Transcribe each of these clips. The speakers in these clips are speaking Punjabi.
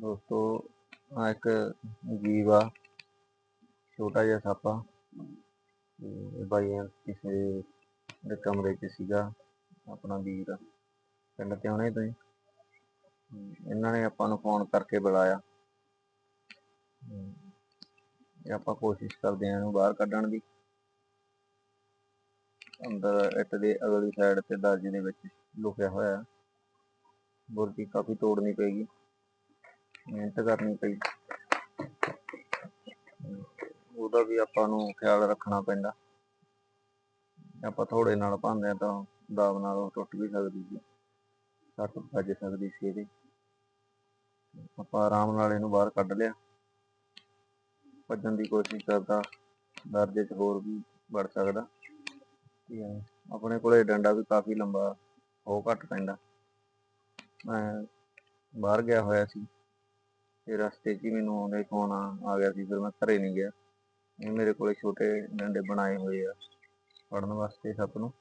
ਦੋਸਤੋ ਆ ਇੱਕ ਜੀਵ ਆ ਛੋਟਾ ਜਿਹਾ ਸੱਪ ਆ। ਕਿਸੇ ਦੇ ਕਮਰੇ 'ਚ ਸੀਗਾ ਆਪਣਾ ਵੀਰ। ਪਿੰਡ ਤਿਉਣੇ ਤੋਂ ਹੀ ਇਹਨਾਂ ਨੇ ਆਪਾਂ ਨੂੰ ਫੋਨ ਕਰਕੇ ਬੁਲਾਇਆ। ਹਮ, ਆਪਾਂ ਕੋਸ਼ਿਸ਼ ਕਰਦੇ ਆਂ ਇਹਨੂੰ ਬਾਹਰ ਕੱਢਣ ਦੀ। ਅੰਦਰ ਇੱਟ ਦੇ ਅਗਲੀ ਸਾਈਡ ਤੇ ਦਰਜੇ ਦੇ ਵਿੱਚ ਲੁਕਿਆ ਹੋਇਆ। ਹੈ। ਬੁਰਜੀ ਕਾਫੀ ਤੋੜਨੀ ਪਏਗੀ। ਮਿਹਨਤ ਕਰਨੀ ਪਈ। ਉਹਦਾ ਵੀ ਆਪਾਂ ਨੂੰ ਖਿਆਲ ਰੱਖਣਾ ਪੈਂਦਾ। ਆਪਾਂ ਥੋੜੇ ਨਾਲ ਭਾਂਦੇ ਆ ਤਾਂ ਦਾਬ ਨਾਲ ਉਹ ਟੁੱਟ ਵੀ ਸਕਦੀ ਸੀ। ਸੱਟ ਵੱਜ ਸਕਦੀ ਸੀ ਇਹਦੇ। ਆਪਾਂ ਆਰਾਮ ਨਾਲ ਇਹਨੂੰ ਬਾਹਰ ਕੱਢ ਲਿਆ। ਭੱਜਣ ਦੀ ਕੋਸ਼ਿਸ਼ ਕਰਦਾ ਦਰਜੇ 'ਚ ਹੋਰ ਵੀ ਵੜ ਸਕਦਾ। ਤੇ ਆਪਣੇ ਕੋਲੇ ਡੰਡਾ ਵੀ ਕਾਫੀ ਲੰਬਾ, ਉਹ ਘੱਟ ਪੈਂਦਾ। ਮੈਂ ਬਾਹਰ ਗਿਆ ਹੋਇਆ ਸੀ। ਤੇ ਰਸਤੇ 'ਚ ਹੀ ਮੈਨੂੰ ਆਉਂਦੇ ਫੋਨ ਆ ਗਿਆ ਸੀ, ਫਿਰ ਮੈਂ ਘਰੇ ਨਹੀਂ ਗਿਆ। ਇਹ ਮੇਰੇ ਕੋਲੇ ਛੋਟੇ ਡੰਡੇ ਬਣਾਏ ਹੋਏ ਆ ਫੜਨ ਵਾਸਤੇ ਸੱਪ ਨੂੰ।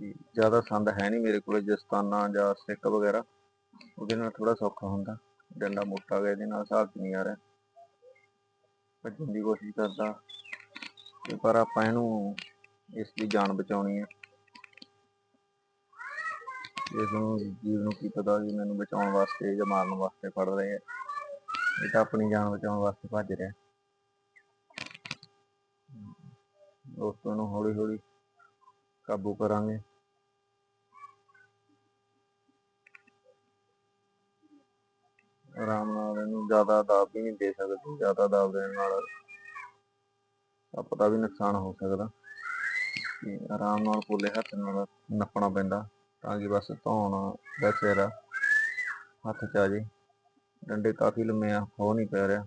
ਜ਼ਿਆਦਾ ਸੰਦ ਹੈ ਨਹੀਂ ਮੇਰੇ ਕੋਲੇ, ਜਸਤਾਨਾ ਜਾਂ ਸਟਿਕ ਵਗੈਰਾ, ਉਹਦੇ ਨਾਲ ਥੋੜਾ ਸੌਖਾ ਹੁੰਦਾ। ਡੰਡਾ ਮੋਟਾ ਗਿਆ ਇਹਦੇ ਨਾਲ ਹਿਸਾਬ 'ਚ ਨਹੀਂ ਆ ਰਿਹਾ। ਭੱਜਣ ਦੀ ਕੋਸ਼ਿਸ਼ ਕਰਦਾ ਤੇ ਪਰ ਆਪਾਂ ਇਹਨੂੰ ਇਸ ਦੀ ਜਾਨ ਬਚਾਉਣੀ ਹੈ ਇਸ ਨੂੰ ਜੀਵ ਨੂੰ ਕੀ ਪਤਾ ਵੀ ਮੈਨੂੰ ਬਚਾਉਣ ਵਾਸਤੇ ਜਾਂ ਮਾਰਨ ਵਾਸਤੇ ਫੜ ਰਹੇ ਆ। ਇਹ ਤਾਂ ਆਪਣੀ ਜਾਨ ਬਚਾਉਣ ਵਾਸਤੇ ਭੱਜ ਰਿਹਾ। ਦੋਸਤੋ ਨੂੰ ਹੌਲੀ ਹੌਲੀ ਕਾਬੂ ਕਰਾਂਗੇ। ਆਰਾਮ ਨਾਲ ਇਹਨੂੰ ਜ਼ਿਆਦਾ ਦਾਬ ਵੀ ਨਹੀਂ ਦੇ ਸਕਦੇ, ਜ਼ਿਆਦਾ ਦਾਬ ਦੇਣ ਨਾਲ ਸੱਪ ਦਾ ਵੀ ਨੁਕਸਾਨ ਹੋ ਸਕਦਾ। ਆਰਾਮ ਨਾਲ ਪੋਲੇ ਹੱਥ ਨਾਲ ਨੱਪਣਾ ਪੈਂਦਾ ਤਾਂ ਕਿ ਬਸ ਧੌਣ ਦਾ ਚਿਹਰਾ ਹੱਥ 'ਚ ਆ ਜੇ ਡੰਡੇ ਕਾਫੀ ਲੰਮੇ ਆ, ਹੋ ਨਹੀਂ ਪੈ ਰਿਹਾ।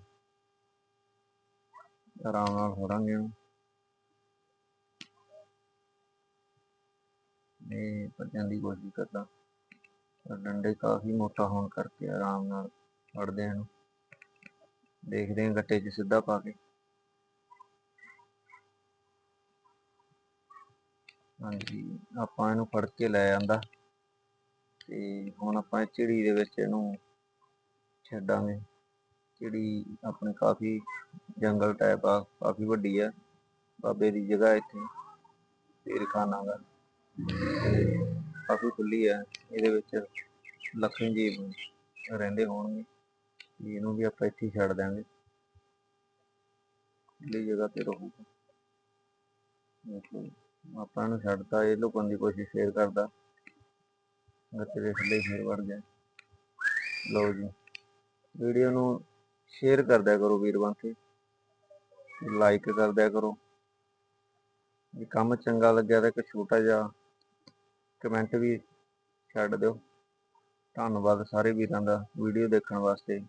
ਆਰਾਮ ਨਾਲ ਫੜਾਂਗੇ ਇਹਨੂੰ ਇਹ ਭੱਜਣ ਦੀ ਕੋਸ਼ਿਸ਼ ਕਰਦਾ। ਡੰਡੇ ਕਾਫੀ ਮੋਟਾ ਹੋਣ ਕਰਕੇ ਆਰਾਮ ਨਾਲ ਫੜਦੇ ਹਾਂ ਇਹਨੂੰ ਦੇਖਦੇ ਹਾਂ ਗੱਟੇ 'ਚ ਸਿੱਧਾ ਪਾ ਕੇ। ਹਾਂਜੀ, ਆਪਾਂ ਇਹਨੂੰ ਫੜ ਕੇ ਲੈ ਆਂਦਾ। ਤੇ ਹੁਣ ਆਪਾਂ ਇਹ ਝਿੜੀ ਦੇ ਵਿੱਚ ਇਹਨੂੰ ਛੱਡਾਂਗੇ ਜਿਹੜੀ ਆਪਣੇ ਕਾਫੀ ਜੰਗਲ ਟਾਈਪ ਆ, ਕਾਫੀ ਵੱਡੀ ਆ, ਬਾਬੇ ਦੀ ਜਗ੍ਹਾ ਇੱਥੇ ਤੇਲ ਖਾਨਾ ਗਾ। ਕਾਫੀ ਖੁੱਲੀ ਆ, ਇਹਦੇ ਵਿੱਚ ਲੱਖਾਂ ਜੀਵ ਰਹਿੰਦੇ ਹੋਣਗੇ ਤੇ ਇਹਨੂੰ ਵੀ ਆਪਾਂ ਇੱਥੇ ਛੱਡ ਦਿਆਂਗੇ। ਖੁੱਲੀ ਜਗ੍ਹਾ ਤੇ ਰਹੂਗਾ। ਆਪਾਂ ਨੂੰ ਛੱਡਤਾ, ਇਹ ਲੋਕਾਂ ਦੀ ਕੋਸ਼ਿਸ਼ ਫੇਰ ਕਰਦਾ। ਗੱਤੇ ਦੇ ਥੱਲੇ ਫੇਰ ਵੜ ਗਿਆ। ਲਓ ਜੀ। ਵੀਡੀਓ ਨੂੰ ਸ਼ੇਅਰ ਕਰ ਦਿਆ ਕਰੋ ਵੀਰ ਬੰਤੇ ਲਾਈਕ ਕਰ ਦਿਆ ਕਰੋ। ਜੇ ਕੰਮ ਚੰਗਾ ਲੱਗਿਆ ਤਾਂ ਇੱਕ ਛੋਟਾ ਜਿਹਾ ਕਮੈਂਟ ਵੀ ਛੱਡ ਦਿਓ। ਧੰਨਵਾਦ ਸਾਰੇ ਵੀਰਾਂ ਦਾ ਵੀਡੀਓ ਦੇਖਣ ਵਾਸਤੇ।